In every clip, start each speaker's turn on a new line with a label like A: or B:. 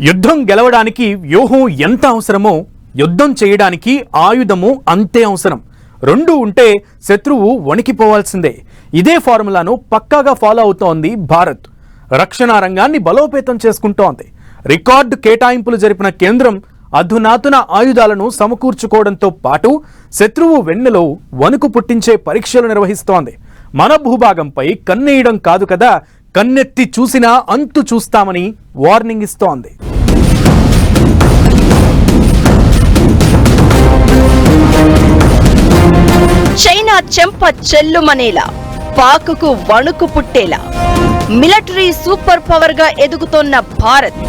A: యుద్ధం గెలవడానికి వ్యూహం ఎంత అవసరమో యుద్ధం చేయడానికి ఆయుధము అంతే అవసరం. రెండు ఉంటే శత్రువు వణికిపోవాల్సిందే. ఇదే ఫార్ములాను పక్కాగా ఫాలో అవుతోంది భారత్. రక్షణ రంగాన్ని బలోపేతం చేసుకుంటోంది. రికార్డు కేటాయింపులు జరిపిన కేంద్రం అధునాతున ఆయుధాలను సమకూర్చుకోవడంతో పాటు శత్రువు వెన్నెలో వణుకు పుట్టించే పరీక్షలు నిర్వహిస్తోంది. మన భూభాగంపై కన్నేయడం కాదు కదా కన్నెత్తి చూసినా అంతు చూస్తామని వార్నింగ్ ఇస్తోంది.
B: చైనా చెంప చెల్లుమనేలా పాకుకు వణుకు పుట్టేలా. మిలిటరీ సూపర్ పవర్గా ఎదుగుతోన్న భారత్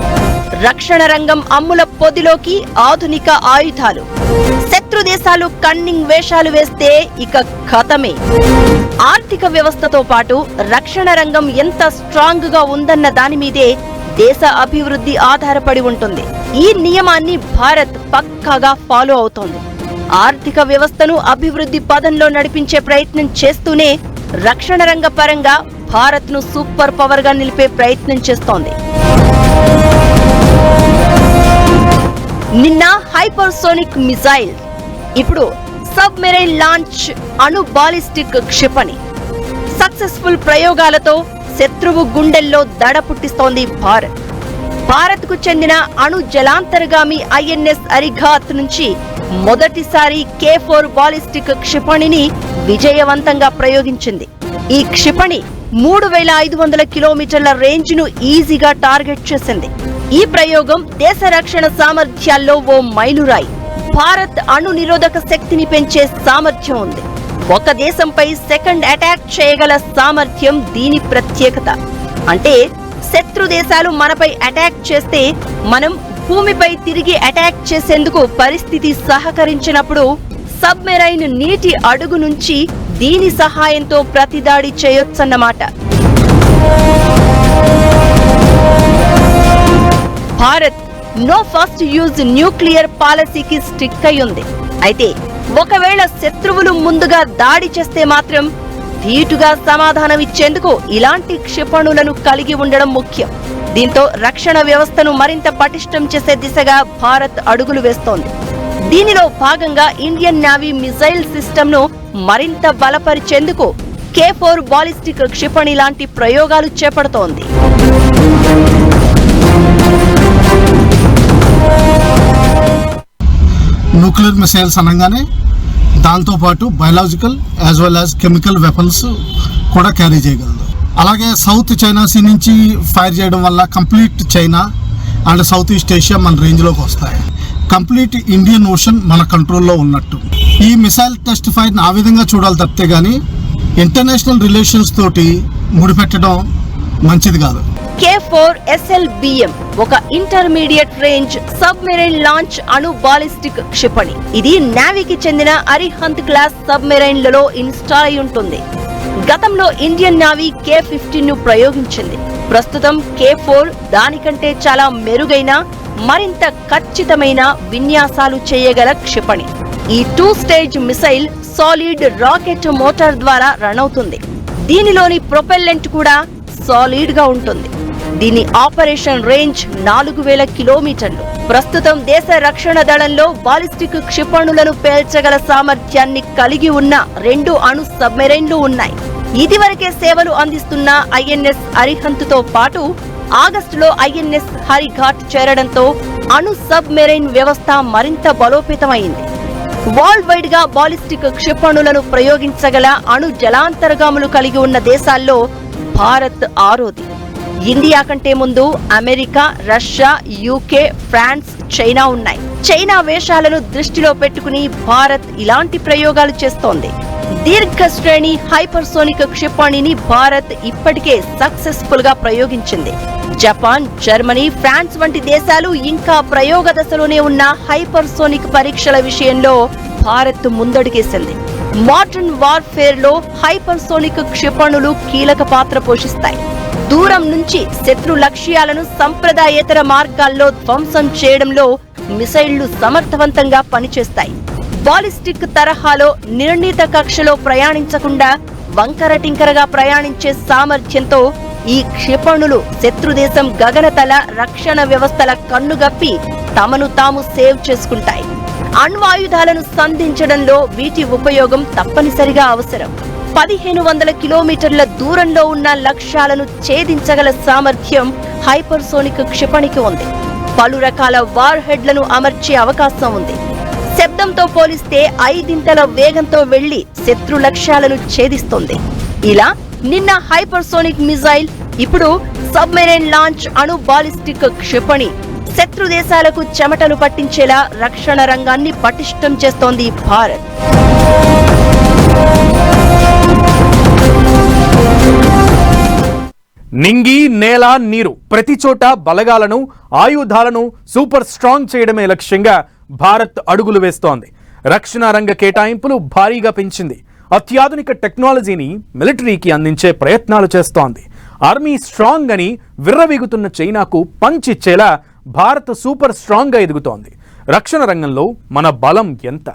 B: రక్షణ రంగం అమ్ముల పొదిలోకి ఆధునిక ఆయుధాలు. శత్రు దేశాలు కన్నింగ్ వేషాలు వేస్తే ఇక కథమే. ఆర్థిక వ్యవస్థతో పాటు రక్షణ రంగం ఎంత స్ట్రాంగ్గా ఉందన్న దాని మీదే దేశ అభివృద్ధి ఆధారపడి ఉంటుంది. ఈ నియమాన్ని భారత్ పక్కాగా ఫాలో అవుతోంది. ఆర్థిక వ్యవస్థను అభివృద్ధి పదంలో నడిపించే ప్రయత్నం చేస్తూనే రక్షణ రంగ పరంగా భారత్ను సూపర్ పవర్గా నిలిపే ప్రయత్నం చేస్తోంది. నిన్న హైపర్సోనిక్ మిసైల్ ఇప్పుడు సబ్ మెరైన్ లాంచ్ అణు బాలిస్టిక్ క్షిపణి. సక్సెస్ఫుల్ ప్రయోగాలతో శత్రువు గుండెల్లో దడ పుట్టిస్తోంది భారత్. భారత్కు చెందిన అణు జలాంతర్గామి ఐఎన్ఎస్ అరిఘాత్ నుంచి మొదటిసారి కే ఫోర్ బాలిస్టిక్ క్షిపణిని విజయవంతంగా ప్రయోగించింది. ఈ క్షిపణి మూడు వేల ఐదు వందల కిలోమీటర్ల రేంజ్ను ఈజీగా టార్గెట్ చేసింది. ఈ ప్రయోగం దేశ రక్షణ సామర్థ్యాల్లో ఓ మైలురాయి. భారత్ అణు నిరోధక శక్తిని పెంచే సామర్థ్యం ఉంది. ఒక దేశంపై సెకండ్ అటాక్ చేయగల సామర్థ్యం దీని ప్రత్యేకత. అంటే శత్రు దేశాలు మనపై అటాక్ చేస్తే మనం భూమిపై తిరిగి అటాక్ చేసేందుకు పరిస్థితి సహకరించినప్పుడు సబ్మెరైన్ నీటి అడుగు నుంచి దీని సహాయంతో ప్రతిదాడి చేయొచ్చన్నమాట. Bharat no first use nuclear పాలసీకి స్టిక్ అయి ఉంది అయితే ఒకవేళ శత్రువులు ముందుగా దాడి చేస్తే మాత్రం ధీటుగా సమాధానం ఇచ్చేందుకు ఇలాంటి క్షిపణులను కలిగి ఉండడం ముఖ్యం. దీంతో రక్షణ వ్యవస్థను మరింత పటిష్టం చేసే దిశగా భారత్ అడుగులు వేస్తోంది. దీనిలో భాగంగా ఇండియన్ నావీ మిసైల్ సిస్టమ్ను మరింత బలపరిచేందుకు కే ఫోర్ బాలిస్టిక్ క్షిపణి లాంటి ప్రయోగాలు చేపడుతోంది.
C: న్యూక్లియర్ మిసైల్స్ అనగానే దాంతోపాటు biological as well as chemical weapons కూడా క్యారీ చేయగలదు. అలాగే సౌత్ చైనా సీ నుంచి ఫైర్ చేయడం వల్ల complete China and south east Asia మన రేంజ్లోకి వస్తాయి. కంప్లీట్ ఇండియన్ ఓషన్ మన కంట్రోల్లో ఉన్నట్టు. ఈ మిసైల్ టెస్ట్ ఫైర్ని ఆ విధంగా చూడాలి తప్పితే కానీ ఇంటర్నేషనల్ రిలేషన్స్ తోటి ముడిపెట్టడం మంచిది కాదు.
B: కే ఫోర్ ఎస్ఎల్బిఎం ఒక ఇంటర్మీడియట్ రేంజ్ సబ్మెరైన్ లాంచ్ అణు బాలిస్టిక్ క్షిపణి. ఇది నావీకి చెందిన అరిహంత్ క్లాస్ సబ్మెరైన్లలో ఇన్స్టాల్ అయి ఉంటుంది. గతంలో ఇండియన్ నావీ కే ఫిఫ్టీన్ను ప్రయోగించింది. ప్రస్తుతం కే ఫోర్ దానికంటే చాలా మెరుగైన మరింత ఖచ్చితమైన విన్యాసాలు చేయగల క్షిపణి. ఈ two stage missile solid rocket motor ద్వారా రన్ అవుతుంది. దీనిలోని ప్రొపెల్లెంట్ కూడా సాలిడ్గా ఉంటుంది. దీని ఆపరేషన్ రేంజ్ నాలుగు వేల కిలోమీటర్లు. ప్రస్తుతం దేశ రక్షణ దళంలో బాలిస్టిక్ క్షిపణులను పేల్చగల సామర్థ్యాన్ని కలిగి ఉన్న రెండు అణు సబ్మెరైన్లు ఉన్నాయి. ఇదివరకే సేవలు అందిస్తున్న ఐఎన్ఎస్ అరిహంత్తో పాటు ఆగస్టులో ఐఎన్ఎస్ హరిఘాట్ చేరడంతో అణు సబ్మెరైన్ వ్యవస్థ మరింత బలోపేతమైంది. వరల్డ్ వైడ్గా బాలిస్టిక్ క్షిపణులను ప్రయోగించగల అణు జలాంతర్గాములు కలిగి ఉన్న దేశాల్లో భారత్ ఆరోది ఇండియా కంటే ముందు America Russia UK France China ఉన్నాయి. చైనా వేషాలను దృష్టిలో పెట్టుకుని భారత్ ఇలాంటి ప్రయోగాలు చేస్తోంది. దీర్ఘ శ్రేణి హైపర్సోనిక్ క్షిపణిని భారత్ ఇప్పటికే సక్సెస్ఫుల్గా ప్రయోగించింది. జపాన్ జర్మనీ ఫ్రాన్స్ వంటి దేశాలు ఇంకా ప్రయోగ దశలోనే ఉన్న హైపర్సోనిక్ పరీక్షల విషయంలో భారత్ ముందడుగేసింది. మోడర్న్ వార్ఫేర్లో హైపర్సోనిక్ క్షిపణులు కీలక పాత్ర పోషిస్తాయి. దూరం నుంచి శత్రు లక్ష్యాలను సంప్రదాయేతర మార్గాల్లో ధ్వంసం చేయడంలో మిసైళ్ళు సమర్థవంతంగా పనిచేస్తాయి. బాలిస్టిక్ తరహాలో నిర్ణీత కక్షలో ప్రయాణించకుండా వంకర టింకరగా ప్రయాణించే సామర్థ్యంతో ఈ క్షిపణులు శత్రుదేశం గగనతల రక్షణ వ్యవస్థల కన్నుగప్పి తమను తాము సేవ్ చేసుకుంటాయి. అణ్వాయుధాలను సంధించడంలో వీటి ఉపయోగం తప్పనిసరిగా అవసరం. పదిహేను వందల కిలోమీటర్ల దూరంలో ఉన్న లక్ష్యాలను ఛేదించగల సామర్థ్యం హైపర్సోనిక్ క్షిపణికి ఉంది. పలు రకాల వార్ హెడ్లను అమర్చే అవకాశం ఉంది. శబ్దంతో పోలిస్తే ఐదింతల వేగంతో వెళ్ళి శత్రు లక్ష్యాలను ఛేదిస్తుంది. ఇలా నిన్న హైపర్సోనిక్ మిజైల్ ఇప్పుడు సబ్మెరైన్ లాంచ్ అణు బాలిస్టిక్ క్షిపణి శత్రు దేశాలకు చెమటలు పట్టించేలా రక్షణ రంగాన్ని పటిష్టం చేస్తోంది భారత్.
A: నింగి నేల నీరు ప్రతి చోట బలగాలను ఆయుధాలను సూపర్ స్ట్రాంగ్ చేయడమే లక్ష్యంగా భారత్ అడుగులు వేస్తోంది. రక్షణ రంగ కేటాయింపులు భారీగా పెంచింది. అత్యాధునిక టెక్నాలజీని మిలిటరీకి అందించే ప్రయత్నాలు చేస్తోంది. ఆర్మీ స్ట్రాంగ్ అని విర్రవీగుతున్న చైనాకు పంచ్ ఇచ్చేలా భారత్ సూపర్ స్ట్రాంగ్గా ఎదుగుతోంది. రక్షణ రంగంలో మన బలం ఎంత?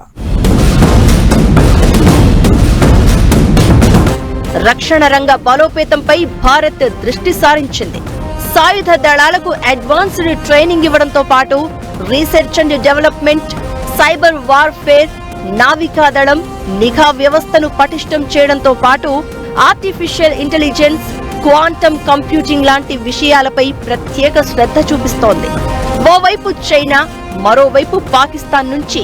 B: రక్షణ రంగ బలోపేతంపై భారత్ దృష్టి సారించింది. సాయుధ దళాలకు అడ్వాన్స్డ్ ట్రైనింగ్ ఇవ్వడంతో పాటు research and development cyber warfare నావికా దళం నిఘా వ్యవస్థను పటిష్టం చేయడంతో పాటు ఆర్టిఫిషియల్ ఇంటెలిజెన్స్ క్వాంటమ్ కంప్యూటింగ్ లాంటి విషయాలపై ప్రత్యేక శ్రద్ధ చూపిస్తోంది. ఓవైపు చైనా మరోవైపు పాకిస్తాన్ నుంచి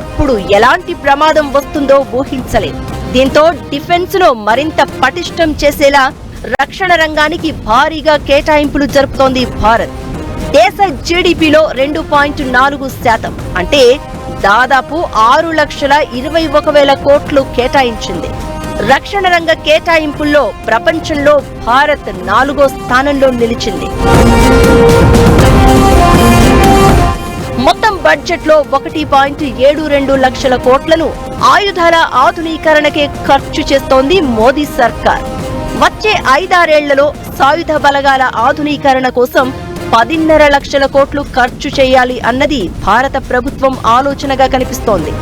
B: ఎప్పుడు ఎలాంటి ప్రమాదం వస్తుందో ఊహించలేదు. దీంతో డిఫెన్స్ మరింత పటిష్టం చేసేలా రక్షణ రంగానికి భారీగా కేటాయింపులు జరుపుతోంది భారత్. దేశ జీడిపిలో రెండు పాయింట్ నాలుగు శాతం అంటే దాదాపు ఆరు లక్షల ఇరవై ఒక వేల కోట్లు కేటాయించింది. రక్షణ రంగ కేటాయింపుల్లో ప్రపంచంలో భారత్ నాలుగో స్థానంలో నిలిచింది. మొత్తం బడ్జెట్లో ఒకటి పాయింట్ ఏడు రెండు లక్షల కోట్లను ఆయుధాల ఆధునీకరణకే ఖర్చు చేస్తోంది మోదీ సర్కార్. వచ్చే ఐదారేళ్ళలో సాయుధ బలగాల ఆధునీకరణ కోసం పదిన్నర లక్షల కోట్లు ఖర్చు చేయాలి అన్నది భారత ప్రభుత్వం ఆలోచనగా కనిపిస్తోంది.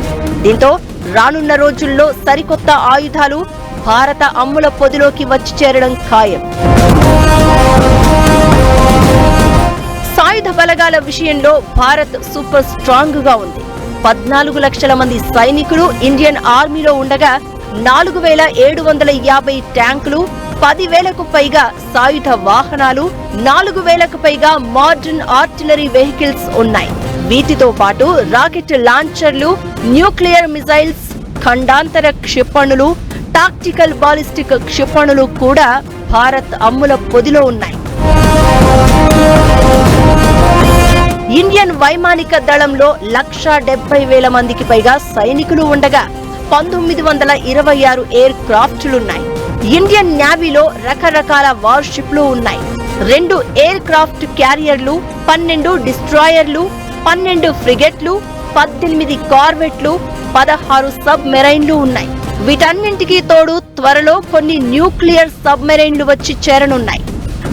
B: దీంతో రానున్న రోజుల్లో సరికొత్త ఆయుధాలు భారత అమ్ముల పొదిలోకి వచ్చి చేరడం ఖాయం. సాయుధ బలగాల విషయంలో భారత్ సూపర్ స్ట్రాంగ్గా ఉంది. పద్నాలుగు లక్షల మంది సైనికులు ఇండియన్ ఆర్మీలో ఉండగా నాలుగు వేల ఏడు వందల యాభై ట్యాంకులు పదివేలకు పైగా సాయుధ వాహనాలు నాలుగు వేలకు పైగా మోడర్న్ ఆర్టిలరీ వెహికల్స్ ఉన్నాయి. వీటితో పాటు రాకెట్ లాంచర్లు న్యూక్లియర్ మిసైల్స్ ఖండాంతర క్షిపణులు టాక్టికల్ బాలిస్టిక్ క్షిపణులు కూడా భారత్ అమ్ముల పొదిలో ఉన్నాయి. ఇండియన్ వైమానిక దళంలో లక్ష డెబ్బై వేల మందికి పైగా సైనికులు ఉండగా పంతొమ్మిది వందల ఇరవై ఆరు ఎయిర్ క్రాఫ్ట్లున్నాయి ఇండియన్ న్యావీలో రకరకాల వార్షిప్లు ఉన్నాయి. రెండు ఎయిర్ క్రాఫ్ట్ క్యారియర్లు పన్నెండు డిస్ట్రాయర్లు పన్నెండు ఫ్రిగెట్లు పద్దెనిమిది కార్వెట్లు పదహారు సబ్ మెరైన్లు ఉన్నాయి. వీటన్నింటికీ తోడు త్వరలో కొన్ని న్యూక్లియర్ సబ్మెరైన్లు వచ్చి చేరనున్నాయి.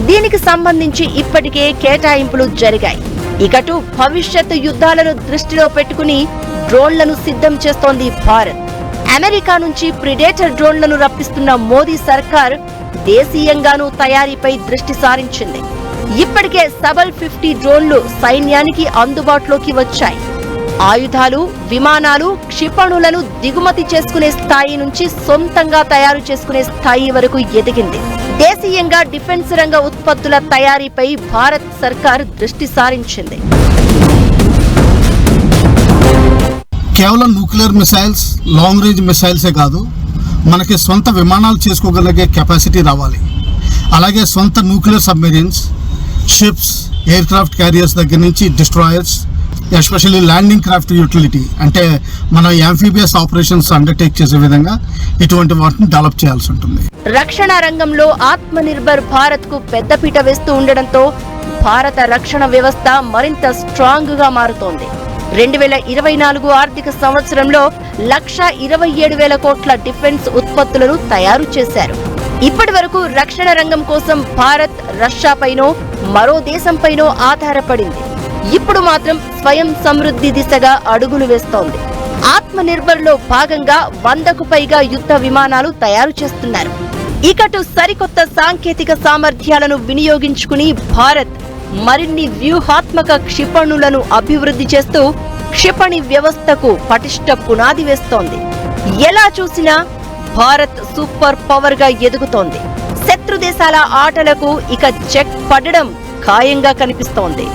B: దీనికి సంబంధించి ఇప్పటికే కేటాయింపులు జరిగాయి. ఇకటు భవిష్యత్తు యుద్ధాలను దృష్టిలో పెట్టుకుని డ్రోన్లను సిద్ధం చేస్తోంది భారత్. అమెరికా నుంచి ప్రిడేటర్ డ్రోన్లను రప్పిస్తున్న మోదీ సర్కార్ దేశీయంగానూ తయారీపై దృష్టి సారించింది. ఇప్పటికే సబల్ ఫిఫ్టీ డ్రోన్లు సైన్యానికి అందుబాటులోకి వచ్చాయి. ఆయుధాలు విమానాలు క్షిపణులను దిగుమతి చేసుకునే స్థాయి నుంచి సొంతంగా తయారు చేసుకునే స్థాయి వరకు ఎదిగింది. దేశీయంగా డిఫెన్స్ రంగ ఉత్పత్తుల తయారీపై భారత్ సర్కార్ దృష్టి సారించింది.
C: కేవలం న్యూక్లియర్ మిసైల్స్ లాంగ్ రేంజ్ మిసైల్సే కాదు మనకి సొంత విమానాలు చేసుకోగలిగే కెపాసిటీ రావాలి. అలాగే సొంత nuclear submarines ships aircraft carriers దగ్గర నుంచి destroyers especially landing craft utility అంటే మన యాంఫీబియస్ ఆపరేషన్స్ అండర్టేక్ చేసే విధంగా ఇటువంటి వాటిని డెవలప్ చేయాల్సి ఉంటుంది.
B: రక్షణ రంగంలో ఆత్మ నిర్భర్ భారత్కు పెద్దపీట వేస్తూ ఉండడంతో భారత రక్షణ వ్యవస్థ మరింత స్ట్రాంగ్గా మారుతోంది. రెండు వేల ఇరవై నాలుగు ఆర్థిక సంవత్సరంలో లక్ష ఇరవై ఏడు వేల కోట్ల డిఫెన్స్ ఉత్పత్తులను తయారు చేశారు. ఇప్పటి వరకు రక్షణ రంగం కోసం భారత్ రష్యాపైనో మరో దేశంపైనో ఆధారపడింది. ఇప్పుడు మాత్రం స్వయం సమృద్ధి దిశగా అడుగులు వేస్తోంది. ఆత్మ నిర్భర్లో భాగంగా వందకు పైగా యుద్ధ విమానాలు తయారు చేస్తున్నారు. ఇకటు సరికొత్త సాంకేతిక సామర్థ్యాలను వినియోగించుకుని భారత్ మరిన్ని వ్యూహాత్మక క్షిపణులను అభివృద్ధి చేస్తూ క్షిపణి వ్యవస్థకు పటిష్ట పునాది వేస్తోంది. ఎలా చూసినా భారత్ సూపర్ పవర్గా ఎదుగుతోంది. శత్రు దేశాల ఆటలకు ఇక చెక్ పడడం ఖాయంగా కనిపిస్తోంది.